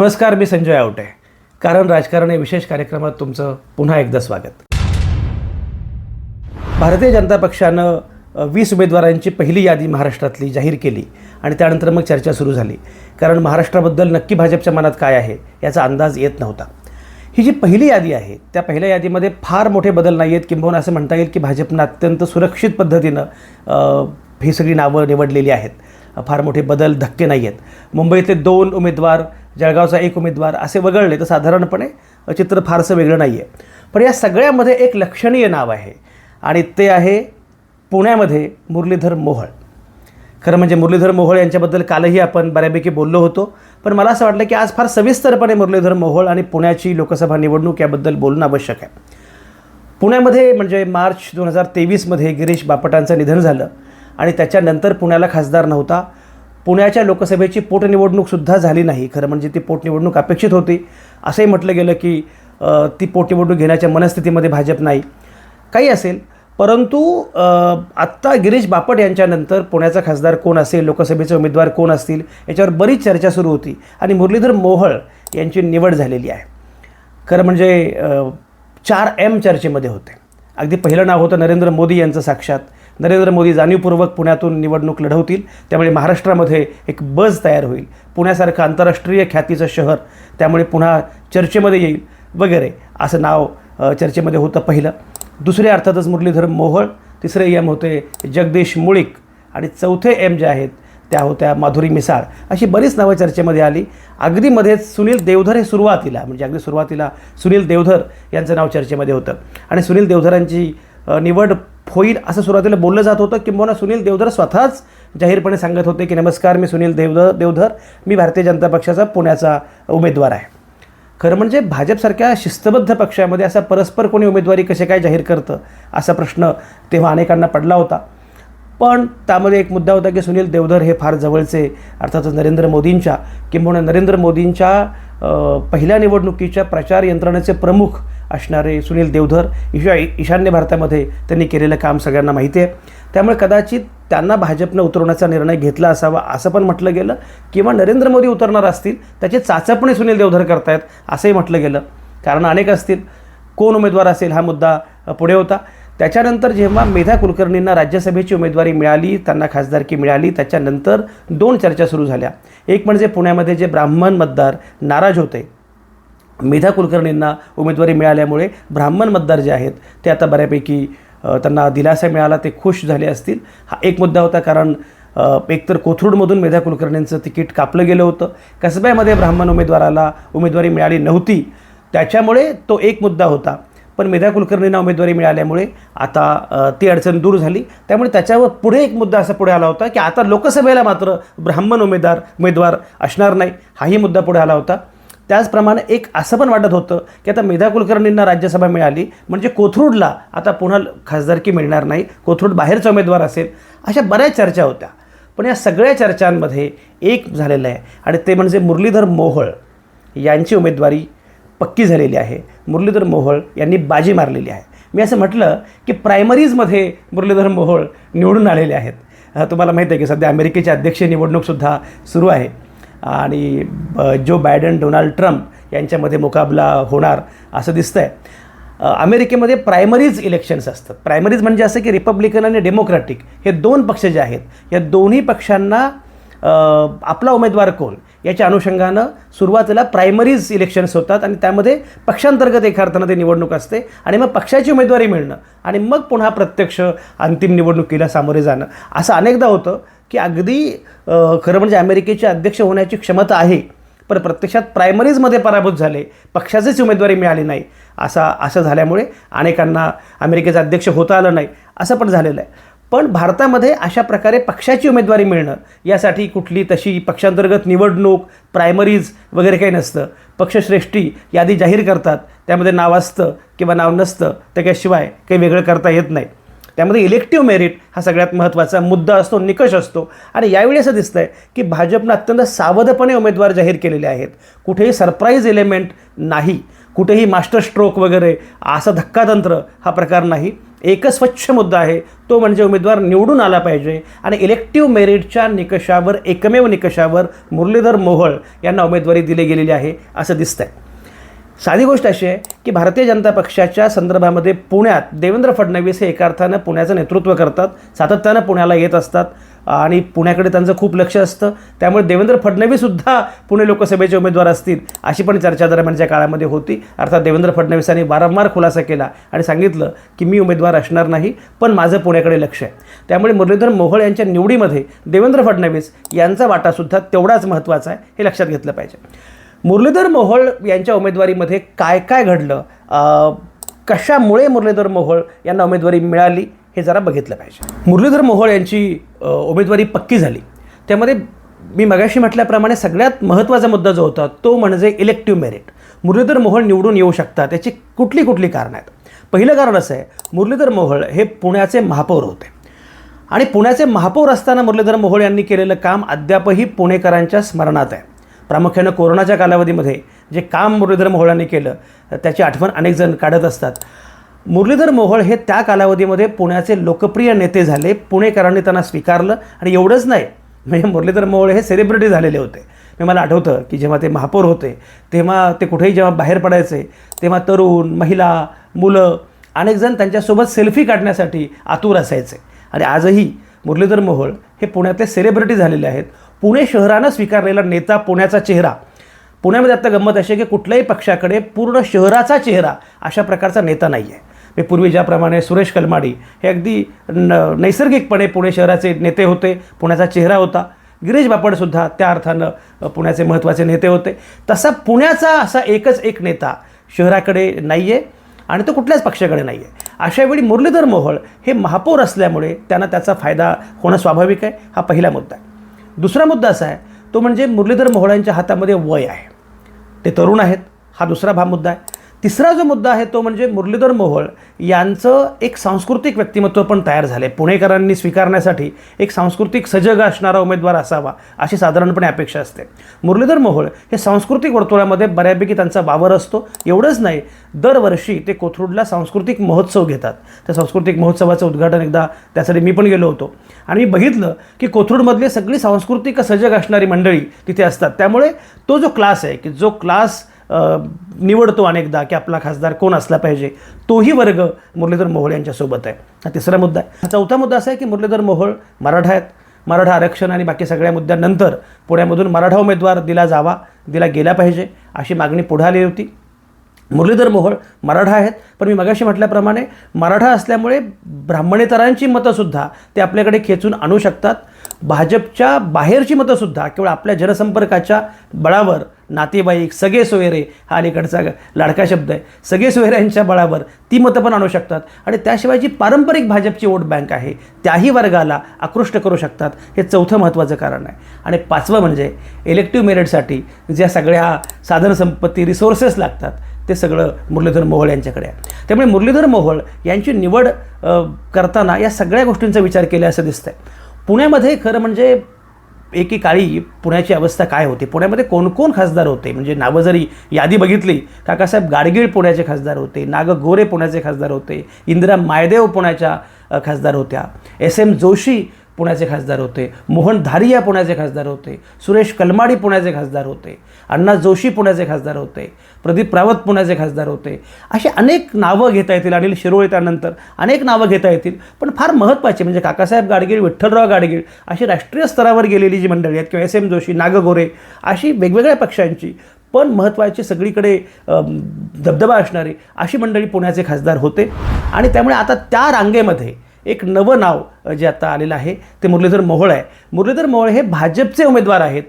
नमस्कार मी संजय आवटे. कारण राजकारण या विशेष कार्यक्रमात तुमचं पुन्हा एकदा स्वागत. भारतीय जनता पक्षानं वीस उमेदवारांची पहिली यादी महाराष्ट्रातली जाहीर केली आणि त्यानंतर मग चर्चा सुरू झाली. कारण महाराष्ट्राबद्दल नक्की भाजपच्या मनात काय आहे याचा अंदाज येत नव्हता. ही जी पहिली यादी आहे त्या पहिल्या यादीमध्ये फार मोठे बदल नाही आहेत किंबहुना असं म्हणता येईल की भाजपनं अत्यंत सुरक्षित पद्धतीनं ही सगळी नावं निवडलेली आहेत. फार मोठे बदल धक्के नाही आहेत. मुंबईतले दोन उमेदवार जळगावचा एक उमेदवार असे वगळले तर साधारणपणे चित्र फारसं वेगळं नाही आहे पण या सगळ्यामध्ये एक लक्षणीय नाव आहे आणि ते आहे पुण्यामध्ये मुरलीधर मोहोळ. खरं म्हणजे मुरलीधर मोहोळ यांच्याबद्दल कालही आपण बऱ्यापैकी बोललो होतो पण मला असं वाटलं की आज फार सविस्तरपणे मुरलीधर मोहोळ आणि पुण्याची लोकसभा निवडणूक याबद्दल बोलणं आवश्यक आहे. पुण्यामध्ये म्हणजे मार्च दोन हजार तेवीसमध्ये गिरीश बापटांचं निधन झालं. आणि त्याच्यानंतर पुण्याला खासदार नव्हता. पुण्याच्या लोकसभेची पोटनिवडणूकसुद्धा झाली नाही. खरं म्हणजे ती पोटनिवडणूक अपेक्षित होती. असंही म्हटलं गेलं की ती पोटनिवडणूक घेण्याच्या मनस्थितीमध्ये भाजप नाही. काही असेल परंतु आत्ता गिरीश बापट यांच्यानंतर पुण्याचा खासदार कोण असेल लोकसभेचे उमेदवार कोण असतील याच्यावर बरीच चर्चा सुरू होती. आणि मुरलीधर मोहळ यांची निवड झालेली आहे. खरं म्हणजे चार एम चर्चेमध्ये होते. अगदी पहिलं नाव होतं नरेंद्र मोदी यांचं साक्षात. नरेंद्र मोदी जाणीवपूर्वक पुण्यातून निवडणूक लढवतील त्यामुळे महाराष्ट्रामध्ये एक बज तयार होईल. पुण्यासारखं आंतरराष्ट्रीय ख्यातीचं शहर त्यामुळे पुन्हा चर्चेमध्ये येईल वगैरे असं नाव चर्चेमध्ये होतं पहिलं. दुसरे अर्थातच मुरलीधर मोहोळ तिसरे एम होते जगदीश मुळीक आणि चौथे एम जे आहेत त्या होत्या माधुरी मिसाळ. अशी बरीच नावं चर्चेमध्ये आली. अगदी मध्येच सुनील देवधर हे सुरुवातीला म्हणजे अगदी सुरुवातीला सुनील देवधर यांचं नाव चर्चेमध्ये होतं. आणि सुनील देवधरांची निवड होईल असं सुरुवातीला बोललं जात होतं. किंबहुना सुनील देवधर स्वतःच जाहीरपणे सांगत होते की नमस्कार मी सुनील देवधर देवधर. मी भारतीय जनता पक्षाचा पुण्याचा उमेदवार आहे. खरं म्हणजे भाजपसारख्या शिस्तबद्ध पक्षामध्ये असा परस्पर कोणी उमेदवारी कसे काय जाहीर करतं असा प्रश्न तेव्हा अनेकांना पडला होता. पण त्यामध्ये एक मुद्दा होता की सुनील देवधर हे फार जवळचे अर्थातच नरेंद्र मोदींच्या. किंबहुना नरेंद्र मोदींच्या पहिल्या निवडणुकीच्या प्रचार यंत्रणेचे प्रमुख असणारे सुनील देवधर ईशा ईशान्य भारतामध्ये त्यांनी केलेलं काम सगळ्यांना माहिती आहे. त्यामुळे कदाचित त्यांना भाजपनं उतरवण्याचा निर्णय घेतला असावा असं पण म्हटलं गेलं. किंवा नरेंद्र मोदी उतरणार असतील त्याची चाचपणी सुनील देवधर करतायत असंही म्हटलं गेलं. कारण अनेक असतील. कोण उमेदवार असेल हा मुद्दा पुढे होता. त्याच्यानंतर जेव्हा मेधा कुलकर्णींना राज्यसभेची उमेदवारी मिळाली त्यांना खासदारकी मिळाली त्याच्यानंतर दोन चर्चा सुरू झाल्या. एक म्हणजे पुण्यामध्ये जे ब्राह्मण मतदार नाराज होते मेधा कुलकर्णींना उमेदवारी मिळाल्यामुळे ब्राह्मण मतदार जे आहेत ते आता बऱ्यापैकी त्यांना दिलासा मिळाला ते खुश झाले असतील. हा एक मुद्दा होता कारण एकतर कोथरूडमधून मेधा कुलकर्णींचं तिकीट कापलं गेलं होतं. कसब्यामध्ये ब्राह्मण उमेदवाराला उमेदवारी मिळाली नव्हती. त्याच्यामुळे तो एक मुद्दा होता. पण मेधा कुलकर्णींना उमेदवारी मिळाल्यामुळे आता ती अडचण दूर झाली. त्यामुळे त्याच्यावर पुढे एक मुद्दा असा पुढे आला होता की आता लोकसभेला मात्र ब्राह्मण उमेदवार उमेदवार असणार नाही. हाही मुद्दा पुढे आला होता. त्याचप्रमाणे एक असं पण वाटत होतं की आता मेधा कुलकर्णींना राज्यसभा मिळाली म्हणजे कोथरूडला आता पुन्हा खासदारकी मिळणार नाही कोथरूड बाहेरचा उमेदवार असेल अशा बऱ्याच चर्चा होत्या. पण या सगळ्या चर्चांमध्ये एक झालेलं आहे आणि ते म्हणजे मुरलीधर मोहोळ यांची उमेदवारी पक्की झालेली आहे. मुरलीधर मोहोळ यांनी बाजी मारलेली आहे. मी असं म्हटलं की प्रायमरीजमध्ये मुरलीधर मोहोळ निवडून आलेले आहेत. तुम्हाला माहीत आहे की सध्या अमेरिकेची अध्यक्षीय निवडणूकसुद्धा सुरू आहे. आणि ब- जो बायडन डोनाल्ड ट्रम्प यांच्यामध्ये मुकाबला होणार असं दिसतंय. आहे अमेरिकेमध्ये प्रायमरीज इलेक्शन्स असतात. प्रायमरीज म्हणजे असं की रिपब्लिकन आणि डेमोक्रॅटिक. हे दोन पक्ष जे आहेत या दोन्ही पक्षांना आपला उमेदवार कोण? याच्या अनुषंगानं सुरुवातीला प्रायमरीज इलेक्शन्स होतात आणि त्यामध्ये पक्षांतर्गत एका अर्थानं ते निवडणूक असते आणि मग पक्षाची उमेदवारी मिळणं आणि मग पुन्हा प्रत्यक्ष अंतिम निवडणुकीला सामोरे जाणं. असं अनेकदा होतं. की अगदी खरं म्हणजे अमेरिकेचे अध्यक्ष होण्याची क्षमता आहे पण प्रत्यक्षात प्रायमरीजमध्ये पराभूत झाले पक्षाचीच उमेदवारी मिळाली नाही. असा असं झाल्यामुळे अनेकांना अमेरिकेचं अध्यक्ष होता आलं नाही असं पण झालेलं आहे. पण भारतामध्ये अशा प्रकारे पक्षाची उमेदवारी मिळणं यासाठी कुठली तशी पक्षांतर्गत निवडणूक प्रायमरीज वगैरे काही नसतं. पक्षश्रेष्ठी यादी जाहीर करतात त्यामध्ये नाव असतं किंवा नाव नसतं त्याच्याशिवाय काही वेगळं करता येत नाही. त्यामध्ये इलेक्टिव्ह मेरिट हा सगळ्यात महत्त्वाचा मुद्दा असतो निकष असतो. आणि यावेळी असं दिसतंय की भाजपनं अत्यंत सावधपणे उमेदवार जाहीर केलेले आहेत. कुठेही सरप्राईज एलिमेंट नाही. कुठेही मास्टर स्ट्रोक वगैरे असं धक्कातंत्र हा प्रकार नाही. एकच स्वच्छ मुद्दा आहे तो म्हणजे उमेदवार निवडून आला पाहिजे. आणि इलेक्टिव्ह मेरिटच्या निकषावर एकमेव निकषावर मुरलीधर मोहोळ यांना उमेदवारी दिली गेलेली आहे असं दिसतंय. साधी गोष्ट अशी आहे की भारतीय जनता पक्षाच्या संदर्भामध्ये पुण्यात देवेंद्र फडणवीस हे एका अर्थानं पुण्याचं नेतृत्व करतात सातत्यानं पुण्याला येत असतात आणि पुण्याकडे त्यांचं खूप लक्ष असतं. त्यामुळे देवेंद्र फडणवीससुद्धा पुणे लोकसभेचे उमेदवार असतील अशी पण चर्चा दरम्यानच्या काळामध्ये होती. अर्थात देवेंद्र फडणवीसांनी वारंवार खुलासा केला आणि सांगितलं की मी उमेदवार असणार नाही पण माझं पुण्याकडे लक्ष आहे. त्यामुळे मुरलीधर मोहोळ यांच्या निवडीमध्ये देवेंद्र फडणवीस यांचा वाटासुद्धा तेवढाच महत्त्वाचा आहे हे लक्षात घेतलं पाहिजे. मुरलीधर मोहोळ यांच्या उमेदवारीमध्ये काय काय घडलं? कशामुळे मुरलीधर मोहोळ यांना उमेदवारी मिळाली हे जरा बघितलं पाहिजे. मुरलीधर मोहोळ यांची उमेदवारी पक्की झाली. त्यामध्ये मी मगाशी म्हटल्याप्रमाणे सगळ्यात महत्त्वाचा मुद्दा जो होता तो म्हणजे इलेक्टिव्ह मेरिट मुरलीधर मोहोळ निवडून येऊ शकतात त्याची कुठली कुठली कारणं आहेत? पहिलं कारण असं आहे मुरलीधर मोहोळ हे पुण्याचे महापौर होते. आणि पुण्याचे महापौर असताना मुरलीधर मोहोळ यांनी केलेलं काम अद्यापही पुणेकरांच्या स्मरणात आहे. प्रामुख्यानं कोरोनाच्या कालावधीमध्ये जे काम मुरलीधर मोहोळांनी केलं त्याची आठवण अनेक जण काढत असतात. मुरलीधर मोहोळ हे त्या कालावधीमध्ये पुण्याचे लोकप्रिय नेते झाले. पुणेकरांनी त्यांना स्वीकारलं आणि एवढंच नाही म्हणजे मुरलीधर मोहोळ हे सेलिब्रिटी झालेले होते. मी मला आठवतं की जेव्हा ते महापौर होते तेव्हा ते कुठेही जेव्हा बाहेर पडायचे तेव्हा तरुण महिला मुलं अनेकजण त्यांच्यासोबत सेल्फी काढण्यासाठी आतुर असायचे. आणि आजही मुरलीधर मोहोळ हे पुण्यातले सेलिब्रिटी झालेले आहेत. पुणे शहरानं स्वीकारलेला नेता पुण्याचा चेहरा. पुण्यामध्ये आता गंमत अशी आहे की कुठल्याही पक्षाकडे पूर्ण शहराचा चेहरा अशा प्रकारचा नेता नाही आहे मी पूर्वी ज्याप्रमाणे सुरेश कलमाडी हे अगदी न नैसर्गिकपणे पुणे शहराचे नेते होते पुण्याचा चेहरा होता. गिरीश बापडसुद्धा त्या अर्थानं पुण्याचे महत्त्वाचे नेते होते. तसा पुण्याचा असा एकच एक नेता शहराकडे नाही आहे आणि तो कुठल्याच पक्षाकडे नाही आहे अशावेळी मुरलीधर मोहोळ हे महापौर असल्यामुळे त्यांना त्याचा फायदा होणं स्वाभाविक आहे. हा पहिला मुद्दा आहे. दुसरा मुद्दा असा आहे तो म्हणजे मुरलीधर मोहोळांच्या हातामध्ये वय आहे. ते तरुण आहेत हा दुसरा भा मुद्दा आहे. तिसरा जो मुद्दा आहे तो म्हणजे मुरलीधर मोहोळ यांचं एक सांस्कृतिक व्यक्तिमत्व पण तयार झाले पुणेकरांनी स्वीकारण्यासाठी एक सांस्कृतिक सजग असणारा उमेदवार असावा अशी साधारणपणे अपेक्षा असते. मुरलीधर मोहोळ हे सांस्कृतिक वर्तुळामध्ये बऱ्यापैकी त्यांचा वावर असतो. एवढंच नाही दरवर्षी ते कोथरूडला सांस्कृतिक महोत्सव घेतात. त्या सांस्कृतिक महोत्सवाचं उद्घाटन एकदा त्यासाठी मी पण गेलो होतो. आणि मी बघितलं की कोथरूडमधले सगळी सांस्कृतिक सजग असणारी मंडळी तिथे असतात. त्यामुळे तो जो क्लास आहे की जो क्लास निवडतो अनेकदा की आपला खासदार कोण असला पाहिजे तोही वर्ग मुरलीधर मोहोळ यांच्यासोबत आहे. हा तिसरा मुद्दा आहे. चौथा मुद्दा असा आहे की मुरलीधर मोहोळ मराठा आहेत. मराठा आरक्षण आणि बाकी सगळ्या मुद्द्यांनंतर पुण्यामधून मराठा उमेदवार दिला जावा दिला गेला पाहिजे अशी मागणी पुढे आली होती. मुरलीधर मोहोळ मराठा आहेत. पण मी मगाशी म्हटल्याप्रमाणे मराठा असल्यामुळे ब्राह्मणेतरांची मतंसुद्धा ते आपल्याकडे खेचून आणू शकतात. भाजपच्या बाहेरची मतंसुद्धा केवळ आपल्या जनसंपर्काच्या बळावर नातेवाईक सगळे सोयरे हा अलीकडचा लाडका शब्द आहे सगळे सोयऱ्यांच्या बळावर ती मतं पण आणू शकतात. आणि त्याशिवाय जी पारंपरिक भाजपची वोट बँक आहे त्याही वर्गाला आकृष्ट करू शकतात हे चौथं महत्त्वाचं कारण आहे. आणि पाचवं म्हणजे इलेक्टिव्ह मेरिटसाठी ज्या सगळ्या साधनसंपत्ती रिसोर्सेस लागतात ते सगळं मुरलीधर मोहोळ यांच्याकडे आहे. त्यामुळे मुरलीधर मोहोळ यांची निवड करताना या सगळ्या गोष्टींचा विचार केला असं दिसतंय. पुण्यामध्ये खरं म्हणजे एकेकाळी पुण्याची अवस्था काय होती? पुण्यामध्ये कोण कोण खासदार होते? म्हणजे नावं जरी यादी बघितली काकासाहेब गाडगीळ पुण्याचे खासदार होते नाग गोरे पुण्याचे खासदार होते इंदिरा मायदेव पुण्याच्या खासदार होत्या एस एम जोशी पुण्याचे खासदार होते. मोहन धारिया पुण्याचे खासदार होते. सुरेश कलमाडी पुण्याचे खासदार होते. अण्णा जोशी पुण्याचे खासदार होते. प्रदीप रावत पुण्याचे खासदार होते. अशी अनेक नावं घेता येतील. अनिल शिरोळे त्यानंतर अनेक नावं घेता येतील. पण फार महत्त्वाची म्हणजे काकासाहेब गाडगीळ विठ्ठलराव गाडगीळ अशी राष्ट्रीय स्तरावर गेलेली जी मंडळी आहेत किंवा एस एम जोशी नागगोरे अशी वेगवेगळ्या पक्षांची पण महत्त्वाची सगळीकडे धबधबा दबदबा असणारी अशी मंडळी पुण्याचे खासदार होते. आणि त्यामुळे आता त्या रांगेमध्ये एक नवं नाव जे आता आलेलं आहे ते मुरलीधर मोहोळ आहे. मुरलीधर मोहोळ हे भाजपचे उमेदवार आहेत.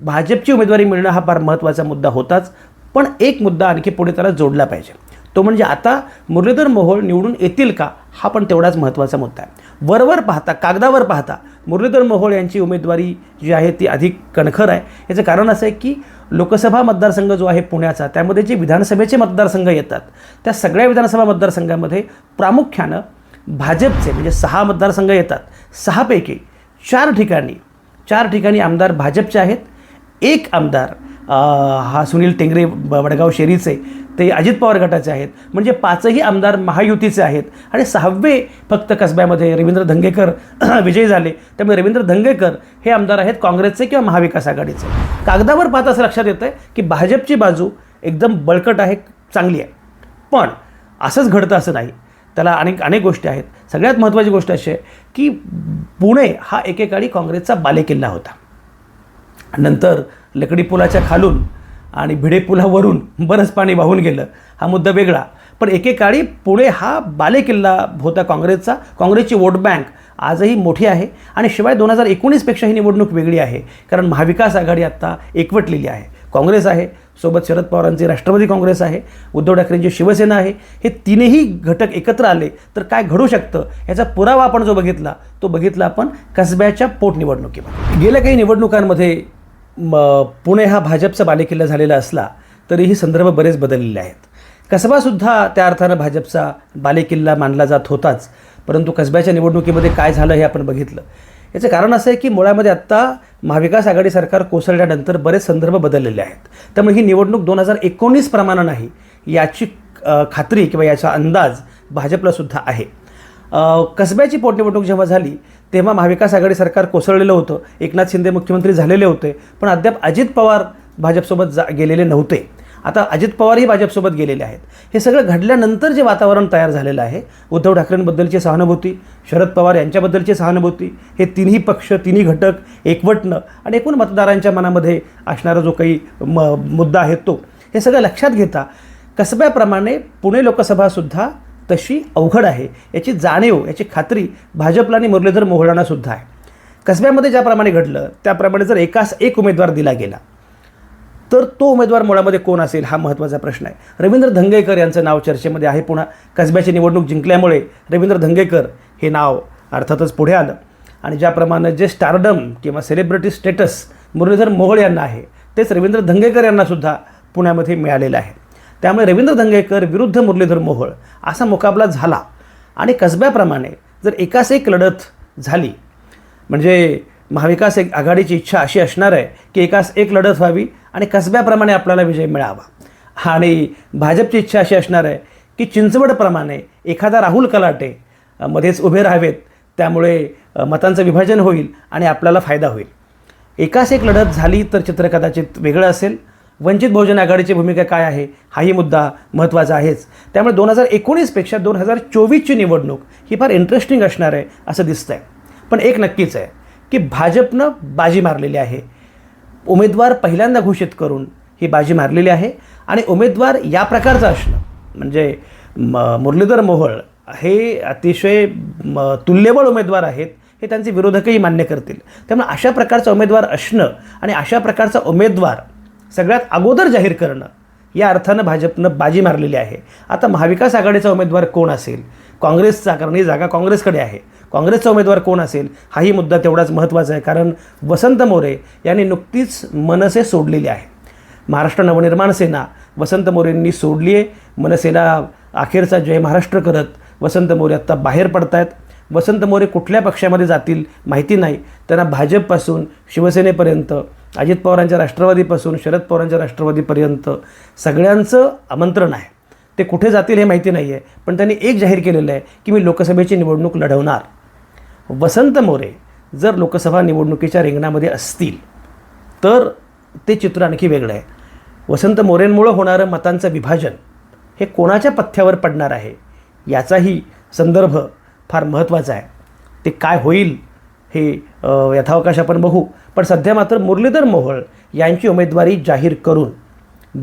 भाजपची उमेदवारी मिळणं हा फार महत्त्वाचा मुद्दा होताच पण एक मुद्दा आणखी पुढे त्याला जोडला पाहिजे. तो म्हणजे आता मुरलीधर मोहोळ निवडून येतील का हा पण तेवढाच महत्त्वाचा मुद्दा आहे. वरवर पाहता कागदावर पाहता मुरलीधर मोहोळ यांची उमेदवारी जी आहे ती अधिक कणखर आहे. याचं कारण असं आहे की लोकसभा मतदारसंघ जो आहे पुण्याचा त्यामध्ये जे विधानसभेचे मतदारसंघ येतात त्या सगळ्या विधानसभा मतदारसंघामध्ये प्रामुख्यानं भाजपचे म्हणजे सहा मतदारसंघ येतात. सहापैकी चार ठिकाणी चार ठिकाणी आमदार भाजपचे आहेत. एक आमदार हा सुनील टेंगरे वडगाव शेरीचे ते अजित पवार गटाचे आहेत. म्हणजे पाचही आमदार महायुतीचे आहेत. आणि सहावे फक्त कसब्यामध्ये रवींद्र धंगेकर विजयी झाले. त्यामुळे रवींद्र धंगेकर हे आमदार आहेत काँग्रेसचे किंवा महाविकास आघाडीचे. कागदावर पाहता असं लक्षात येतं आहे की भाजपची बाजू एकदम बळकट आहे चांगली आहे. पण असंच घडतं असं नाही. त्याला अनेक अनेक गोष्टी आहेत. सगळ्यात महत्त्वाची गोष्ट अशी आहे की पुणे हा एकेकाळी काँग्रेसचा बालेकिल्ला होता. नंतर लकडी पुलाच्या खालून आणि भिडे पुलावरून बरंच पाणी वाहून गेलं. हा मुद्दा वेगळा. पण एकेकाळी पुणे हा बालेकिल्ला होता काँग्रेसचा. काँग्रेसची वोट बँक आजही मोठी आहे आणि शिवाय दोन हजार एकोणीसपेक्षा ही निवडणूक वेगळी आहे. कारण महाविकास आघाडी आत्ता एकवटलेली आहे. काँग्रेस आहे सोबत शरद पवारांची राष्ट्रवादी काँग्रेस आहे उद्धव ठाकरेंची शिवसेना आहे हे तीनही घटक एकत्र आले तर काय घडू शकतं? याचा पुरावा आपण जो बघितला तो बघितला आपण कसब्याच्या पोटनिवडणुकीमध्ये. गेल्या काही निवडणुकांमध्ये म पुणे हा भाजपचा बालेकिल्ला झालेला असला तरीही संदर्भ बरेच बदललेले आहेत. कसबासुद्धा त्या अर्थानं भाजपचा बालेकिल्ला मानला जात होताच परंतु कसब्याच्या निवडणुकीमध्ये काय झालं हे आपण बघितलं. याचं कारण असं आहे की मुळामध्ये आत्ता महाविकास आघाडी सरकार कोसळल्यानंतर बरेच संदर्भ बदललेले आहेत. त्यामुळे ही निवडणूक दोन हजार एकोणीस प्रमाणे नाही याची खात्री किंवा याचा अंदाज भाजपला सुद्धा आहे. कसब्याची पोटनिवडणूक जेव्हा झाली तेव्हा महाविकास आघाडी सरकार कोसळलेलं होतं. एकनाथ शिंदे मुख्यमंत्री झालेले होते पण अद्याप अजित पवार भाजपसोबत जा गेलेले नव्हते. आता अजित पवारही भाजपसोबत गेलेले आहेत. हे सगळं घडल्यानंतर जे वातावरण तयार झालेलं आहे उद्धव ठाकरेंबद्दलची सहानुभूती शरद पवार यांच्याबद्दलची सहानुभूती हे तिन्ही पक्ष तिन्ही घटक एकवटणं आणि एकूण मतदारांच्या मनामध्ये असणारा जो काही म मुद्दा आहे तो हे सगळं लक्षात घेता कसब्याप्रमाणे पुणे लोकसभासुद्धा तशी अवघड आहे. याची जाणीव याची खात्री भाजपला आणि मुरलीधर मोहोळांनासुद्धा आहे. कसब्यामध्ये ज्याप्रमाणे घडलं त्याप्रमाणे जर एकास एक उमेदवार दिला गेला तर तो उमेदवार मुळामध्ये कोण असेल हा महत्त्वाचा प्रश्न आहे. रवींद्र धंगेकर यांचं नाव चर्चेमध्ये आहे पुन्हा. कसब्याची निवडणूक जिंकल्यामुळे रवींद्र धंगेकर हे नाव अर्थातच पुढे आलं. आणि ज्याप्रमाणे जे स्टारडम किंवा सेलिब्रिटी स्टेटस मुरलीधर मोहोळ यांना आहे तेच रवींद्र धंगेकर यांनासुद्धा पुण्यामध्ये मिळालेलं आहे. त्यामुळे रवींद्र धंगेकर विरुद्ध मुरलीधर मोहोळ असा मुकाबला झाला. आणि कसब्याप्रमाणे जर एकास एक लढत झाली म्हणजे महाविकास एक आघाडीची इच्छा अशी असणार आहे की एकास एक लढत व्हावी आणि कसब्याप्रमाणे आपल्याला विजय मिळावा. आणि भाजपची इच्छा अशी असणार आहे की चिंचवडप्रमाणे एखादा राहुल कलाटे मध्येच उभे राहावेत. त्यामुळे मतांचं विभाजन होईल आणि आपल्याला फायदा होईल. एकाच एक लढत झाली तर चित्र कदाचित वेगळं असेल. वंचित बहुजन आघाडीची भूमिका काय आहे हाही मुद्दा महत्त्वाचा आहेच. त्यामुळे दोन हजार एकोणीसपेक्षा दोन हजार चोवीसची निवडणूक ही फार इंटरेस्टिंग असणार आहे असं दिसतंय. पण एक नक्कीच आहे की भाजपनं बाजी मारलेली आहे. उमेदवार पहिल्यांदा घोषित करून ही बाजी मारलेली आहे. आणि उमेदवार या प्रकारचा असणं म्हणजे म मुरलीधर मोहोळ हे अतिशय म तुल्यबळ उमेदवार आहेत हे त्यांचे विरोधकही मान्य करतील. त्यामुळे अशा प्रकारचा उमेदवार असणं आणि अशा प्रकारचा उमेदवार सगळ्यात अगोदर जाहीर करणं या अर्थानं भाजपनं बाजी मारलेली आहे. आता महाविकास आघाडीचा उमेदवार कोण असेल? काँग्रेसचा कारण ही जागा काँग्रेसकडे आहे. काँग्रेसचा उमेदवार कोण असेल हाही मुद्दा तेवढाच महत्त्वाचा आहे. कारण वसंत मोरे यांनी नुकतीच मनसे सोडलेली आहे. महाराष्ट्र नवनिर्माण सेना वसंत मोरेंनी सोडली आहे. मनसेला अखेरचा जय महाराष्ट्र करत वसंत मोरे आत्ता बाहेर पडत आहेत वसंत मोरे कुठल्या पक्षामध्ये जातील माहिती नाही. त्यांना भाजपपासून शिवसेनेपर्यंत अजित पवारांच्या राष्ट्रवादीपासून शरद पवारांच्या राष्ट्रवादीपर्यंत सगळ्यांचं आमंत्रण आहे. ते कुठे जातील हे माहिती नाही आहे पण त्यांनी एक जाहीर केलेलं आहे की मी लोकसभेची निवडणूक लढवणार. वसंत मोरे जर लोकसभा निवडणुकीच्या रिंगणामध्ये असतील तर ते चित्र आणखी वेगळं आहे. वसंत मोरेंमुळं होणारं मतांचं विभाजन हे कोणाच्या पथ्यावर पडणार आहे याचाही संदर्भ फार महत्त्वाचा आहे. ते काय होईल हे यथावकाश आपण बघू. पण सध्या मात्र मुरलीधर मोहोळ यांची उमेदवारी जाहीर करून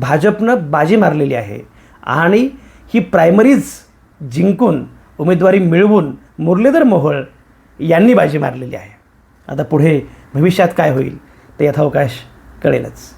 भाजपनं बाजी मारलेली आहे आणि ही प्रायमरीज जिंकून उमेदवारी मिळवून मुरलीधर मोहोळ यांनी बाजी मारलेली आहे. आता पुढे भविष्यात काय होईल ते यथावकाश कळेलच.